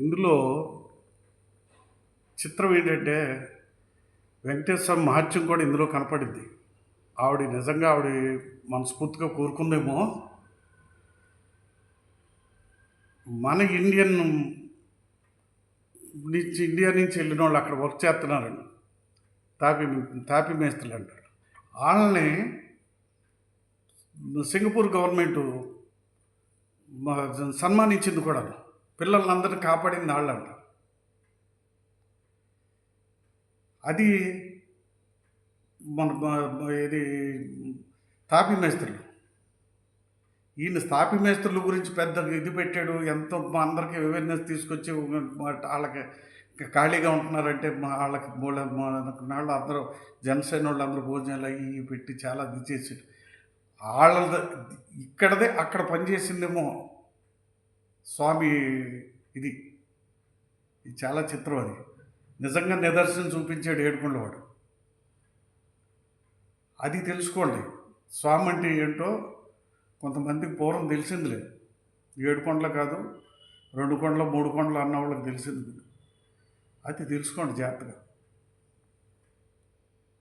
ఇందులో చిత్రం ఏంటంటే వెంకటేశ్వర మహత్యం కూడా ఇందులో కనపడింది. ఆవిడ నిజంగా ఆవిడ మనస్ఫూర్తిగా కోరుకుందేమో. మన ఇండియన్ నుంచి ఇండియా నుంచి వెళ్ళిన వాళ్ళు అక్కడ వర్క్ చేస్తున్నారండి తాపి తాపి మేస్త్రులు అంటారు. వాళ్ళని సింగపూర్ గవర్నమెంట్ సన్మానించింది కూడా పిల్లలందరినీ కాపాడింది వాళ్ళంట అది మన ఇది తాపి మేస్త్రులు. ఈయన స్థాపి మేస్త్రుల గురించి పెద్ద ఇది పెట్టాడు ఎంతో మా అందరికీ అవేర్నెస్ తీసుకొచ్చి వాళ్ళకి ఖాళీగా ఉంటున్నారంటే మా వాళ్ళకి మూల వాళ్ళు అందరూ జనసేన వాళ్ళు అందరూ భోజనాలు అవి పెట్టి చాలా ఇది చేసాడు వాళ్ళ ఇక్కడదే అక్కడ పనిచేసిందేమో స్వామి ఇది. ఇది చాలా చిత్రం అది. నిజంగా నిదర్శనం చూపించాడు ఏడుకొండవాడు అది తెలుసుకోండి. స్వామి అంటే ఏంటో కొంతమందికి పూర్వం తెలిసింది లేదు. ఏడు కొండలు కాదు రెండు కొండలు మూడు కొండలు అన్న వాళ్ళకి తెలిసింది. అది తెలుసుకోండి జాగ్రత్తగా.